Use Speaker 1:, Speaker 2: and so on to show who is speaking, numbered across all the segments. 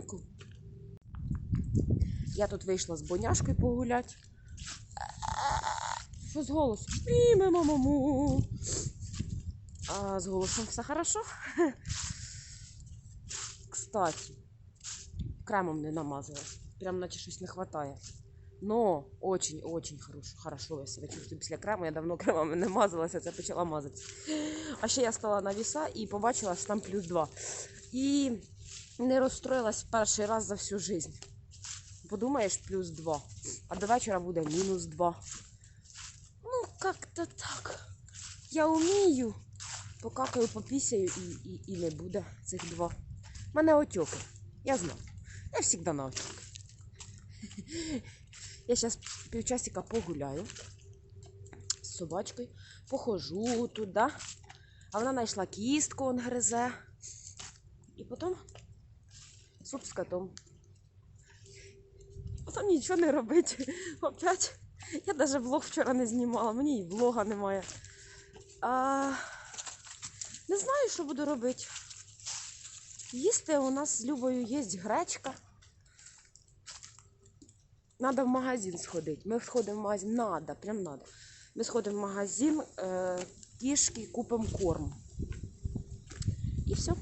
Speaker 1: ранку. Я тут вийшла з боняшкою погуляти. Що з голосом? А з голосом все хорошо? Кстати, кремом не намазала. Прям наче щось не вистачає. Но очень-очень хорошо, хорошо я себе чувствую після крему. Я давно кремами не мазалася, це почала мазатися. А ще я стала на віса і побачила, що там плюс 2. І не розстроїлась перший раз за всю жизнь. Подумаєш, плюс 2. А до вечора буде мінус 2. Ну, как-то так. Я вмію. Покакаю, попісяю і, і, і не буде цих два. У мене отьоки. Я знаю. Я завжди на отьоки. Я зараз півчасика погуляю з собачкою, похожу туди. А вона знайшла кістку, он гризе. І потім суп з котом. Потім нічого не робити. Опять. Я навіть влог вчора не знімала, мені і влога немає. А, не знаю, що буду робити. Їсти у нас з Любою є гречка. Надо в магазин сходити. Ми сходимо в магазин. Надо, прям надо. Ми сходимо в магазин, е, кішки, купимо корм. І все.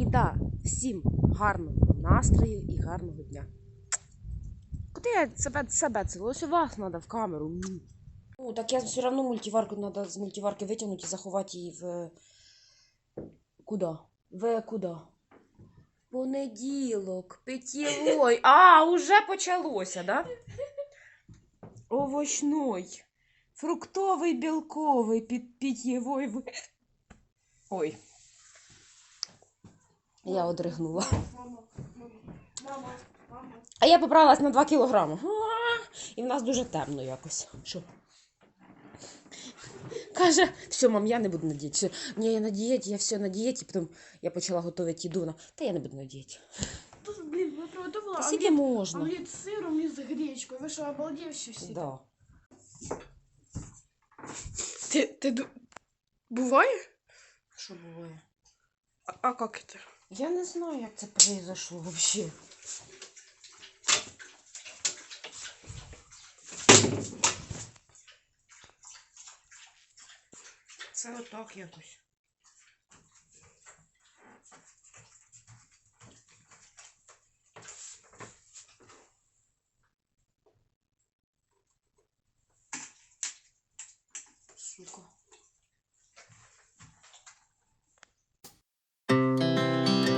Speaker 1: І да, всім гарного настрою і гарного дня. Куди я себе, себе цілую? Ось у вас треба в камеру. Ну, так я все одно мультиварку треба з мультиварки витягнути і заховати її в. Куди? В куди? Понеділок, питєвой. А, уже почалося, да? Овощной, фруктовий, білковий, під питєвой. Ой. Я одригнула.
Speaker 2: Мама, мама, мама, мама.
Speaker 1: А я поправилась на 2 кілограми. А, І в нас дуже темно якось. Що? Каже, все, мам, я не буду на дієті. Все, Ні, я на дієті, я все на дієті. Потім я почала готувати їду. Вона, та я не буду на дієті.
Speaker 2: Тут, блин, я приготовила
Speaker 1: Та скільки
Speaker 2: омлет,
Speaker 1: можна?
Speaker 2: омлет с сыром и с гречкой. Вы что, обалдевшие все?
Speaker 1: Да.
Speaker 2: Ты, ты ду... Бывает?
Speaker 1: Що буває?
Speaker 2: А, а как это?
Speaker 1: Я не знаю, як це произошло вообще. Це отак якось. Сука.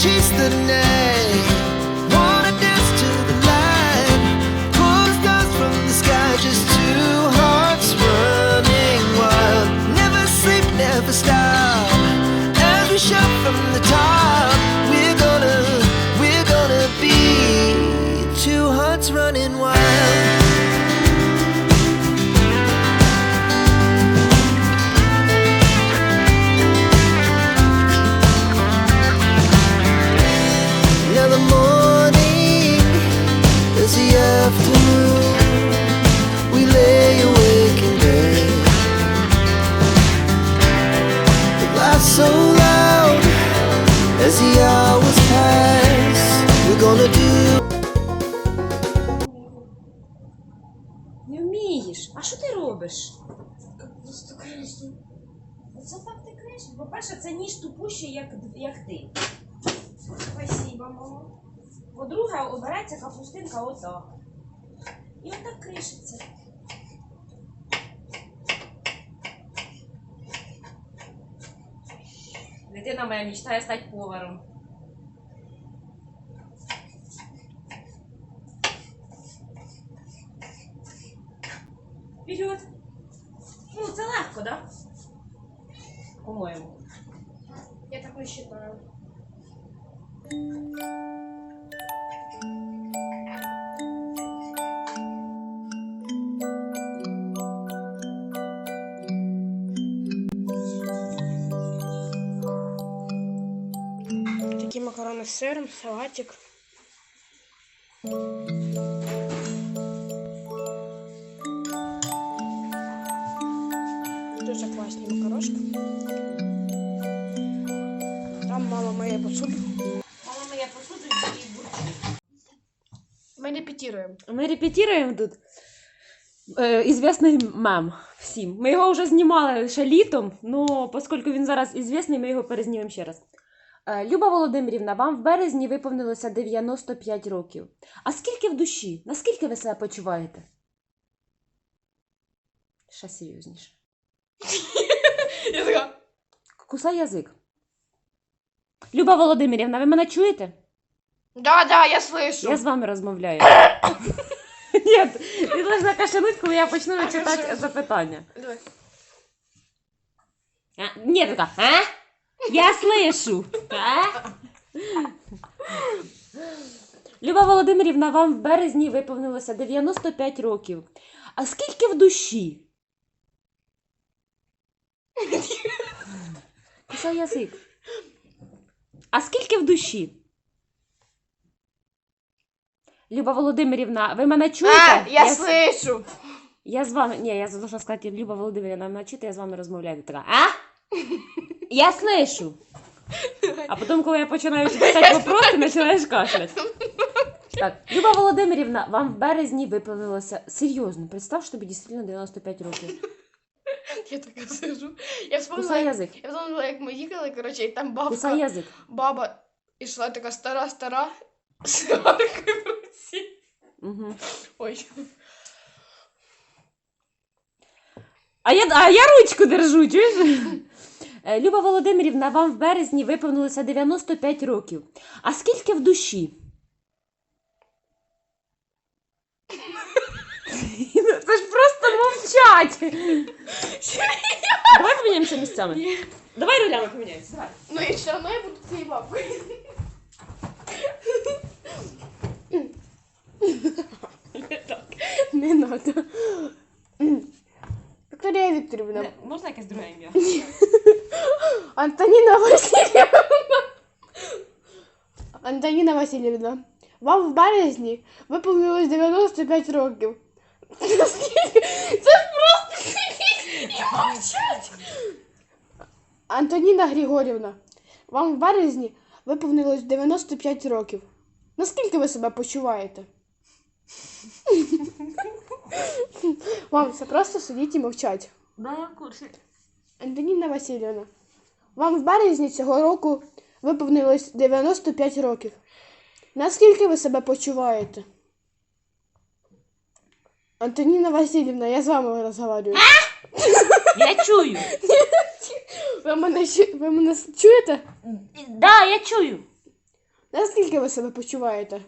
Speaker 3: Chase the net.
Speaker 1: Не. А що ти робиш?
Speaker 2: Просто крышу.
Speaker 1: Це так ти криш. По-перше, це ніж тупущий, як, як ти.
Speaker 2: Спасибо, мама.
Speaker 1: По-друге, обереться капустинка отак. І отак кришиться. Дитина моя мечтає стати поваром. Вперед! Ну, це легко, да? По-моєму.
Speaker 2: Я такой считаю. Такі макарони з сиром, салатик.
Speaker 1: Мы репетируем тут е, известний мем всім. Ми його вже знімали ще літом, але оскільки він зараз ізвісний, ми його перезнімемо ще раз. Е, Люба Володимирівна, вам в березні виповнилося 95 років. А скільки в душі? Наскільки ви себе почуваєте? Ще серйозніше.
Speaker 2: Я така.
Speaker 1: Кусай язик. Люба Володимирівна, ви мене чуєте?
Speaker 2: Да, да, я слышу.
Speaker 1: Я з вами розмовляю. Ні, ти должна кашлянуть, коли я почну читати запитання.
Speaker 2: Давай.
Speaker 1: А? Ні, така, а? Я слышу. А? Люба Володимирівна, вам в березні виповнилося 95 років. А скільки в душі? Кусай язик. А скільки в душі? Люба Володимирівна, ви мене чуєте?
Speaker 2: А, я
Speaker 1: с-
Speaker 2: слышу.
Speaker 1: я з вами. Ні, я должна сказати, Люба Володимирівна, мене чуєте, я з вами розмовляю. Така, а? Я слышу. А потім, коли я починаю читати вопроси, починаєш кашляти. Так, Люба Володимирівна, вам в березні виповнилося серйозно. Представ, що тобі дійсно 95 років.
Speaker 2: Я така сижу. Я вспомнила,
Speaker 1: Кусай
Speaker 2: як,
Speaker 1: язик.
Speaker 2: я вспомнила, як ми їхали, коротше, і там
Speaker 1: Кусай язик.
Speaker 2: баба ішла така стара-стара, з в руці.
Speaker 1: Угу.
Speaker 2: Ой.
Speaker 1: А я, а я ручку держу, чуєш? Е, Люба Володимирівна, вам в березні виповнилося 95 років. А скільки в душі? Це ж просто мовчать. Давай поміняємося місцями. Давай рулями поміняємося. Давай.
Speaker 2: Ну і все одно я буду цією бабкою. Не надо. Вікторія Вікторівна.
Speaker 1: Можна якесь друге ім'я?
Speaker 2: Антоніна Васильівна. Антоніна Васильівна. Вам в березні виповнилось 95 років. Наскільки? Це ж просто сидіть і мовчать. Антоніна Григорівна. Вам в березні виповнилось 95 років. Наскільки ви себе почуваєте? Вам це просто сидіть і мовчать.
Speaker 1: Да, я в курсі.
Speaker 2: Антоніна Васильівна, вам в березні цього року виповнилось 95 років. Наскільки ви себе почуваєте? Антоніна Васильівна, я з вами розмовляю.
Speaker 1: Я чую.
Speaker 2: Ви мене, чу- ви мене с- чуєте?
Speaker 1: Да, я чую.
Speaker 2: Наскільки ви себе почуваєте?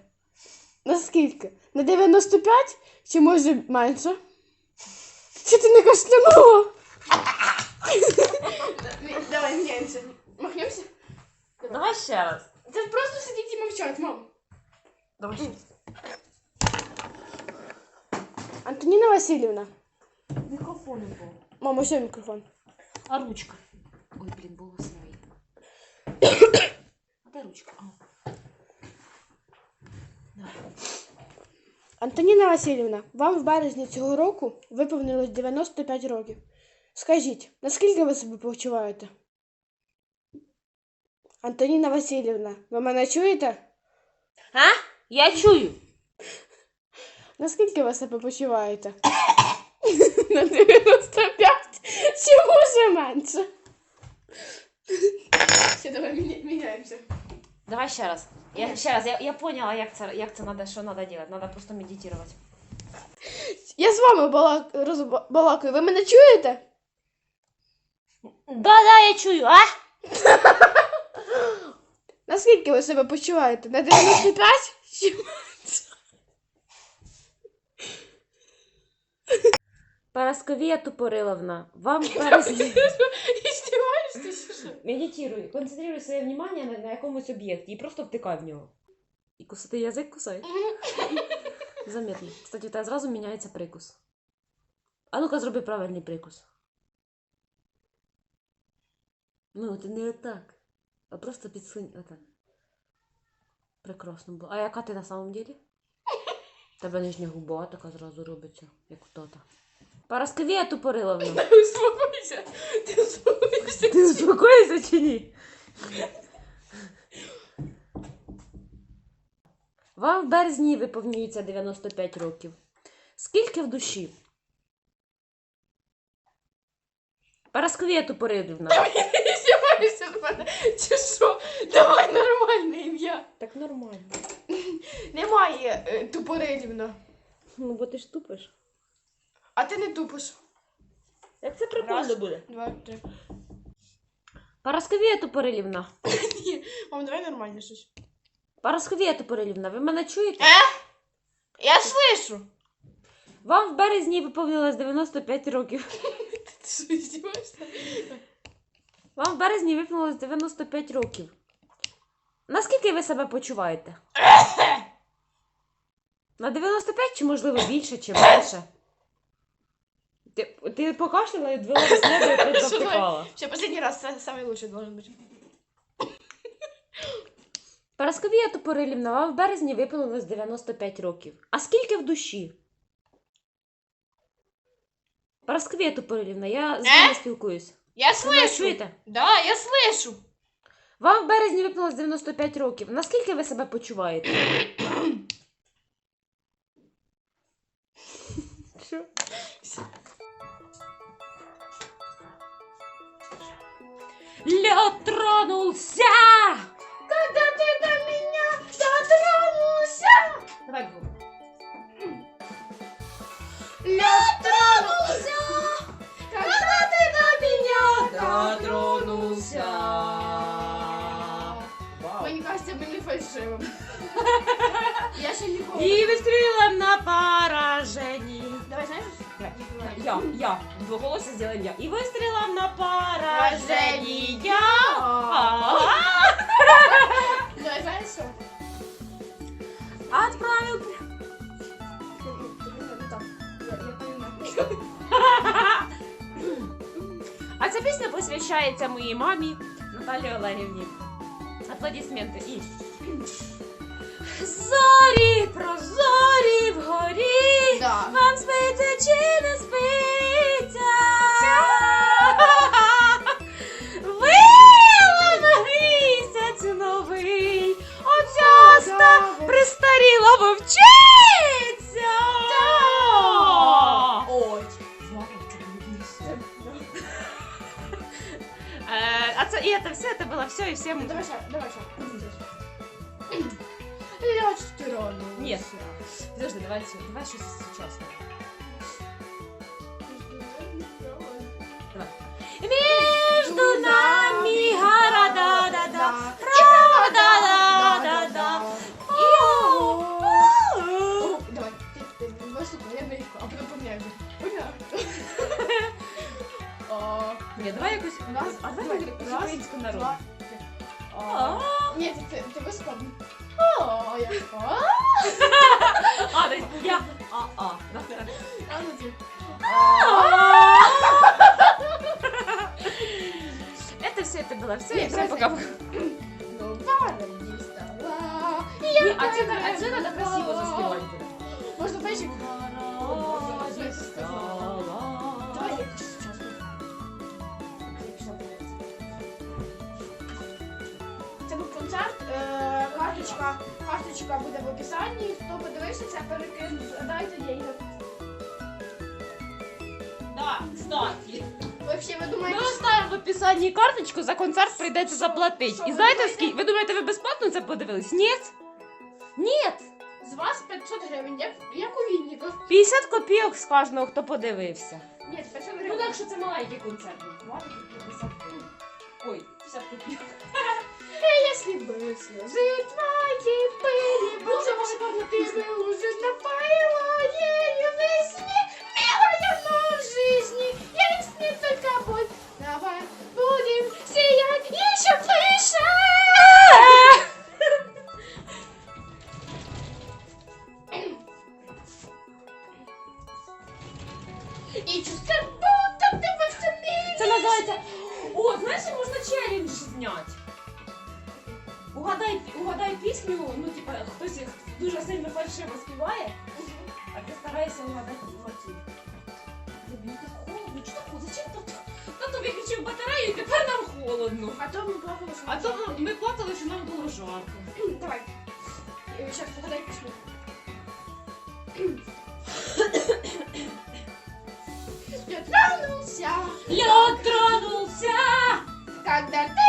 Speaker 2: Наскільки? На 95 чи може менше? Чи ти не кашлянула? Давай міняємося. Махнемося?
Speaker 1: Давай ще раз.
Speaker 2: Це ж просто сидіть і мовчать, мам.
Speaker 1: Давай ще.
Speaker 2: Антоніна Васильівна.
Speaker 1: Мікрофон був.
Speaker 2: Мама, ще мікрофон.
Speaker 1: А ручка? Ой, блін, волоси мої. А де ручка? А.
Speaker 2: Антоніна Васильівна, вам в березні цього року виповнилось 95 років. Скажіть, наскільки ви себе почуваєте? Антоніна Васильівна, ви мене чуєте?
Speaker 1: А? Я чую.
Speaker 2: Наскільки ви себе почуваєте? На 95 чи може менше? Все, давай міняємося.
Speaker 1: Давай ще раз. Я ще раз, я, я поняла, як це, як це надо, що треба робити. Надо просто медитувати.
Speaker 2: Я з вами балак... розба- балакаю. Ви мене чуєте?
Speaker 1: Да, да, я чую, а?
Speaker 2: Наскільки ви себе почуваєте? На 95 чи менше?
Speaker 1: Парасковія Тупориловна, вам? Медитуй, концентруй своє внимание на, на якомусь об'єкті і просто втикай в нього. І кусати язик кусай. Заметно. Кстати, у тебе зразу міняється прикус. А ну-ка зроби правильний прикус. Ну, ти не отак. А просто підсунь отак. Прекрасно було. А яка ти на самом деле? Тебе нижня губа така зразу робиться, як у тата. Парасковія Тупориловна.
Speaker 2: Успокойся. Ти успокойся.
Speaker 1: Ти успокоїшся чи ні? Вам в березні виповнюється 95 років. Скільки в душі? Парасковія Тупорилівна.
Speaker 2: Іздіваєшся з мене чи що? Давай нормальне ім'я.
Speaker 1: Так нормально.
Speaker 2: Немає е, тупорилівна.
Speaker 1: Ну, бо ти ж тупиш.
Speaker 2: А ти не тупиш.
Speaker 1: Як це прикольно буде?
Speaker 2: Два, три.
Speaker 1: Парасковія Тупорилівна.
Speaker 2: Ні, мам, давай нормально щось.
Speaker 1: Парасковія Тупорилівна, ви мене чуєте?
Speaker 2: Я слышу.
Speaker 1: Вам в березні виповнилось 95 років.
Speaker 2: Ти що, іздіваєшся?
Speaker 1: Вам в березні виповнилось 95 років. Наскільки ви себе почуваєте? На 95 чи можливо більше, чи менше? Ти, ти покашляла і двила з неба і ти
Speaker 2: Що
Speaker 1: завтикала.
Speaker 2: Ще последний раз, це самый лучший должен бути.
Speaker 1: Парасковія Тупорилівна, вам в березні виповнилось 95 років. А скільки в душі? Парасковія Тупорилівна, я з вами
Speaker 2: Е?
Speaker 1: спілкуюсь.
Speaker 2: Я
Speaker 1: Ви мене
Speaker 2: слышу.
Speaker 1: чуєте?
Speaker 2: Да, я слышу.
Speaker 1: Вам в березні виповнилось 95 років. Наскільки ви себе почуваєте? Що? Лед тронулся!
Speaker 2: Ми не фальшивим. Я ще ніколи.
Speaker 1: И выстрелом на поражении.
Speaker 2: Давай, знаєш?
Speaker 1: Я, я. В двуголосе сделаем я. И выстрелом на поражение. А.
Speaker 2: Давай, знаєш що?
Speaker 1: Отправил.
Speaker 2: Так, я- я понимаю.
Speaker 1: А ця пісня посвящається моїй мамі Наталії Олегівні. Аплодисменти. І. Зорі, прозорі вгорі.
Speaker 2: Да.
Speaker 1: Вам спиться чи не спиться? Вила на місяць новий, Оцяста пристаріла вовчиця.
Speaker 2: Ой.
Speaker 1: Е, А це і це все, це було все, і всім.
Speaker 2: Давай ще, давай ще. Лед тронулся.
Speaker 1: Ні. Подожди, давай, сю- давай щось сучасне. Между нами гора да да да да да да да
Speaker 2: О, Давай, ти, ти, виступи, я мейку, а потім поміняю. Поміняю. О,
Speaker 1: Ні, давай якусь
Speaker 2: Раз,
Speaker 1: а давай
Speaker 2: давай,
Speaker 1: якусь
Speaker 2: раз,
Speaker 1: українську народу.
Speaker 2: два,
Speaker 1: А,
Speaker 2: Ні, ти, ти, ти виступи. О, я. О,
Speaker 1: А, десь я. А, а.
Speaker 2: а ну ти.
Speaker 1: Это все, это было все.
Speaker 2: Ні,
Speaker 1: И всем
Speaker 2: просто-
Speaker 1: пока.
Speaker 2: Ну, пара дістала.
Speaker 1: Ні, А це а це треба красиво заспівати буде.
Speaker 2: Можна перший? Давай я сейчас. Це був концерт. Е, карточка, Карточка буде в описанні. Хто подивився, це перекину. Дайте деньги.
Speaker 1: Да, кстати.
Speaker 2: Вообще, ви
Speaker 1: Ми
Speaker 2: думаєте,
Speaker 1: оставимо в описанні карточку, за концерт прийдеться заплатити.
Speaker 2: Що,
Speaker 1: І
Speaker 2: ви
Speaker 1: знаєте
Speaker 2: думаєте?
Speaker 1: скільки? Ви думаєте, ви безплатно це подивились? Ні? Ні.
Speaker 2: з вас 500 гривень, як, як у Вінниках?
Speaker 1: 50 копійок з кожного, хто подивився.
Speaker 2: Ні, 500
Speaker 1: Ну
Speaker 2: гривень.
Speaker 1: так що це маленький концерт. Маленький 50 Ой, 50 копійок
Speaker 2: Если бы слезы твои были, Боже, ты бы уже напоила
Speaker 1: That.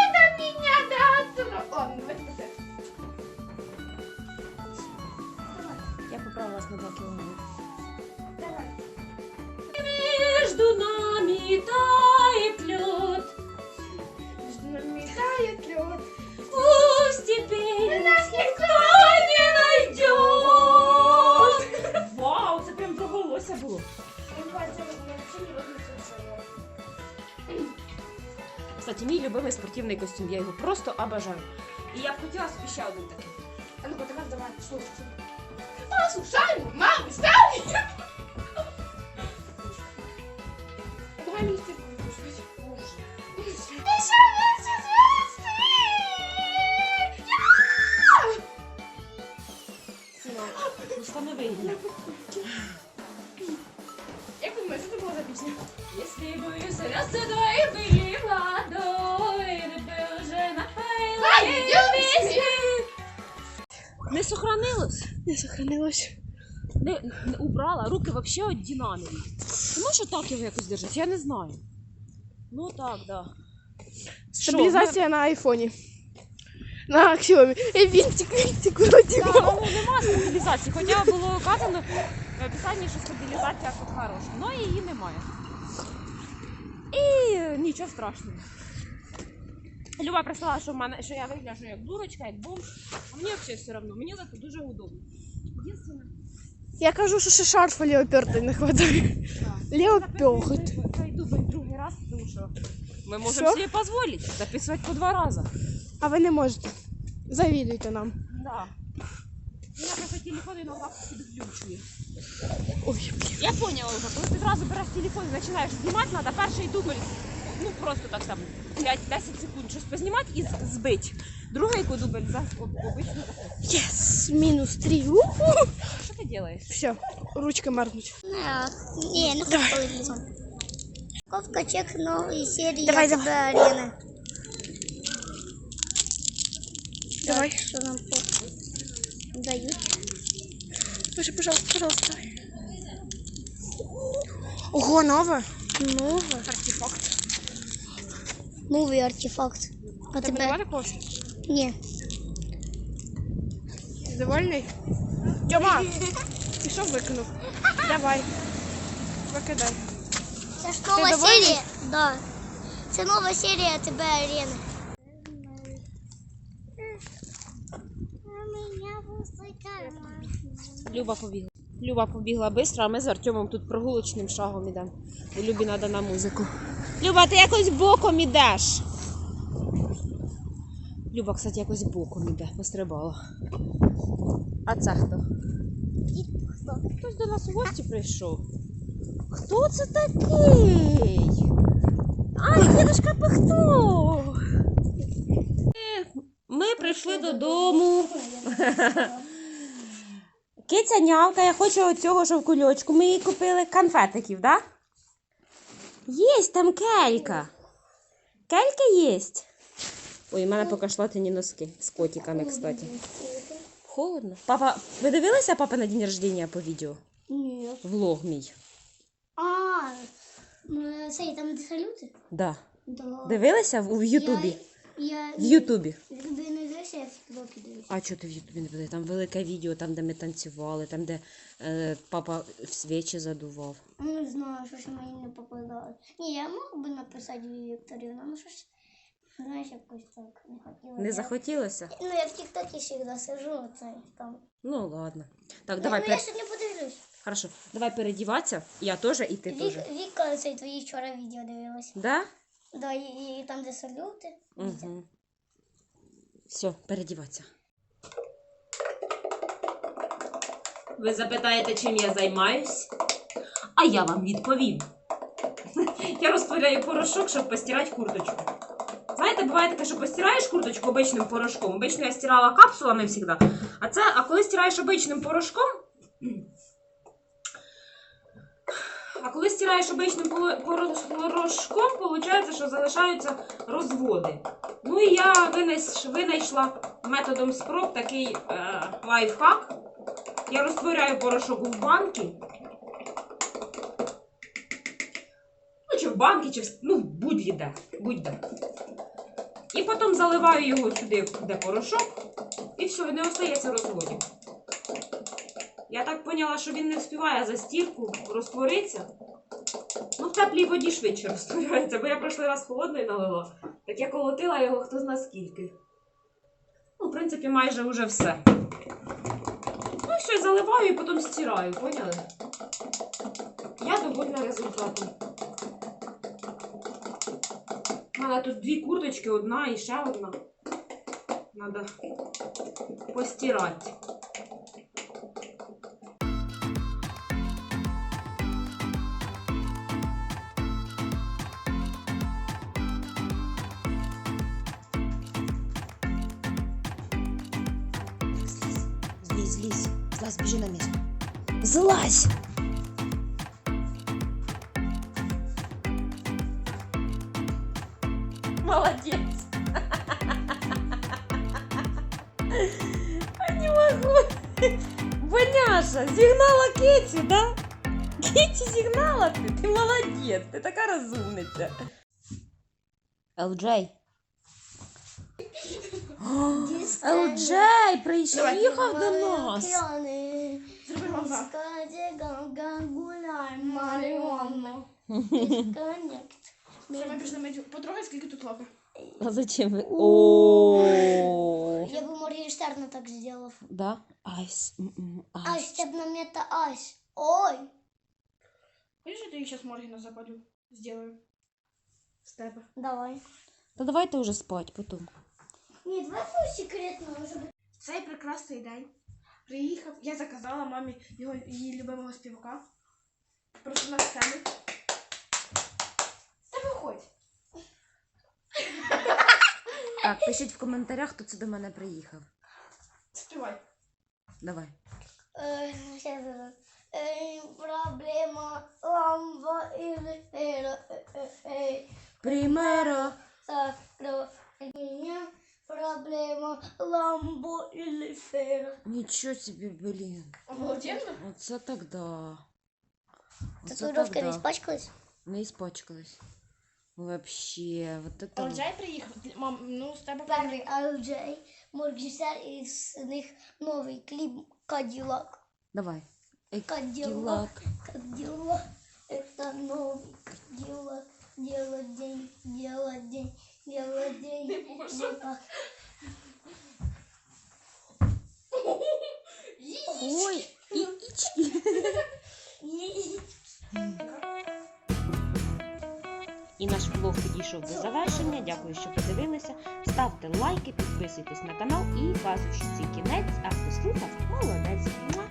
Speaker 1: Спортивний костюм, я його просто обожаю. І я б хотіла собі ще один такий.
Speaker 2: А ну-ка, давай, давай, слушай. Послушай, маму,
Speaker 1: вообще от динамики. Ти можеш так його якось держати? Я не знаю. Ну так, да. Що,
Speaker 2: Стабілізація на айфоні. На аксіомі. І вінтик, вінтик, вроді.
Speaker 1: ми- Да, ну, нема стабілізації, хоча було вказано в описанні, що стабілізація тут хороша. але її немає. І нічого страшного. Люба прислала, що, в мене, що я вигляджу як дурочка, як бомж. А мені взагалі все одно, мені зато дуже удобно. Єдине,
Speaker 2: Я кажу, що ще шарфа леопарда не хватає. Леопард.
Speaker 1: Цей дубль другий раз, тому що ми можемо
Speaker 2: Що?
Speaker 1: собі дозволити записувати по два рази.
Speaker 2: А ви не можете. Завідуйте нам.
Speaker 1: Да. Я просто телефон иногда підключує.
Speaker 2: Ой, блін.
Speaker 1: Я поняла вже, коли ти одразу береш телефон і починаєш знімати, треба перший дубль, ну просто так там 5-10 секунд щось познімати і з- збити. Другий дубль за об- обично такий.
Speaker 2: Єс, мінус три. Уху.
Speaker 1: Що ти робиш?
Speaker 2: Все, ручка мерзнуть.
Speaker 4: Не, ну
Speaker 2: Давай.
Speaker 4: какой лицом. Ковка чек новые серии
Speaker 2: Давай,
Speaker 4: я тебя арены.
Speaker 2: Давай.
Speaker 4: Так, Что нам по- дают?
Speaker 2: Слушай, пожалуйста, пожалуйста. Ого, нове.
Speaker 4: Новый артефакт. Новый артефакт. А
Speaker 2: Тебе
Speaker 4: тебя...
Speaker 2: немає такого?
Speaker 4: Не.
Speaker 2: Довольний? Тьома, ти що викинув? Давай. Викидай.
Speaker 4: Это ж новая
Speaker 2: довольный?
Speaker 4: серия? Да. Это новая серия ТБ арены.
Speaker 1: Люба побігла. Люба побігла швидко, а ми з Артемом тут прогулочним шагом ідемо. Бо Любі треба на музику. Люба, ти якось боком ідеш. Люба, кстати, якось боком іде, пострибала. А це хто? Хтось до нас у гості прийшов. Хто це такий? Ай, дідушка Пихто! Ми прийшли додому. Киця нявка, я хочу оцього жовкульочку. Ми їй купили конфетиків, да? Єсть там келька. Келька єсть. Ой, у мене поки шлатині носки з котиками, кстати. Холодно. Папа, ви дивилися папа на день рождения по відео?
Speaker 4: Нет.
Speaker 1: Влог мій.
Speaker 4: А, ну, цей, там де салюти?
Speaker 1: Да.
Speaker 4: Да.
Speaker 1: Дивилися в, в Ютубі?
Speaker 4: Я,
Speaker 1: В Ютубі.
Speaker 4: я не дивився, я в тіктокі дивився.
Speaker 1: А чого ти в Ютубі не подивився? Там велике відео, там, де ми танцювали, там, де е, папа в свічі задував.
Speaker 4: Не знаю, що ж мені не попадало. Ні, я мог би написати Вікторію, але що ж, знаєш, якось так не хотіла.
Speaker 1: Не
Speaker 4: Я-
Speaker 1: захотілося?
Speaker 4: Ну, я в Тіктокі завжди сижу, це там.
Speaker 1: Ну ладно. Так,
Speaker 4: Ну,
Speaker 1: давай.
Speaker 4: ну,
Speaker 1: пер-
Speaker 4: я сьогодні подивлюсь.
Speaker 1: Хорошо. Давай передіватися. Я теж і ти теж.
Speaker 4: Вік, Віка цей твої вчора відео дивилась.
Speaker 1: Да?
Speaker 4: Да, і, і там, де салюти.
Speaker 1: Угу. Все, передіватися. Ви запитаєте, чим я займаюсь? А я вам відповім. Я розтворяю порошок, щоб постирати курточку. Знаєте, буває таке, що постираєш курточку обичним порошком. Обично я стирала капсулами завжди. А це, а коли стираєш обичним порошком. А коли стираєш обичним порошком, виходить, що залишаються розводи. Ну і я винайш- винайшла методом спроб такий е, лайфхак. Я розтворяю порошок в банки. Ну, чи в банки, чи в, ну, будь-де. будь-де. І потім заливаю його сюди, де порошок, і все, не остається розводів. Я так поняла, що він не встигає за стірку розтворитися. Ну, в теплій воді швидше розтворяється, бо я прошлий раз холодної налила. Так я колотила його хто зна скільки. Ну, в принципі, майже вже все. Ну, все, заливаю і потім стираю, поняли? Я довольна результатом. У мене тут дві курточки, одна і ще одна. Надо постирати.
Speaker 5: Злазь!
Speaker 1: Молодец. Не могу. Боняша, сигнала Кетти, да? Кетти сигнала ты. Ты молодец. Ты такая разумница.
Speaker 5: Елджей. Елджей, приїхав до нас.
Speaker 2: Зроби глаза. Все, ми пішли мити. Потрогай, скільки тут лапи.
Speaker 5: А зачем ви? О,
Speaker 4: Я бы Моргенштерна так сделал.
Speaker 5: да? Айс. м-м,
Speaker 4: Ай,
Speaker 5: Айс.
Speaker 4: стебна мета айс. Ой.
Speaker 2: Хочеш, я тобі зараз Моргена запалю? Сделаю. З тебе.
Speaker 4: Давай.
Speaker 5: Та давайте уже спать потім.
Speaker 4: Ні, давай по секретному, щоб
Speaker 2: Цей прекрасний день. Приїхав, я заказала мамі його, її любимого співака. Просто на сцену. Та виходь.
Speaker 5: Так, пишіть в коментарях, хто це до мене приїхав.
Speaker 2: Співай.
Speaker 5: Давай.
Speaker 4: Э, сейчас это. Э, проблема ламба или эра. Э, э, э.
Speaker 5: Примеро.
Speaker 4: Сакро. Меня проблема ламбо или фера.
Speaker 5: Нічого собі, блін.
Speaker 2: Обалденно?
Speaker 5: Оце так да. Оце
Speaker 4: Татуировка
Speaker 5: так
Speaker 4: не
Speaker 5: да.
Speaker 4: испачкалась?
Speaker 5: Не испачкалась. Вообще, вот это... вот.
Speaker 2: Олджай приїхав. Мам, ну з тебе
Speaker 4: Первый LJ, Моргенштерн и с них новый клип Кадиллак.
Speaker 5: Давай.
Speaker 4: Кадиллак.
Speaker 5: Экилак.
Speaker 4: Кадиллак. Это новый Кадиллак. Делать день, делать день, Делать день.
Speaker 2: Не можу.
Speaker 5: Ой, яички. І наш влог підійшов до завершення. Дякую, що подивилися. Ставте лайки, підписуйтесь на канал і що це кінець, а хто слухав, молодець.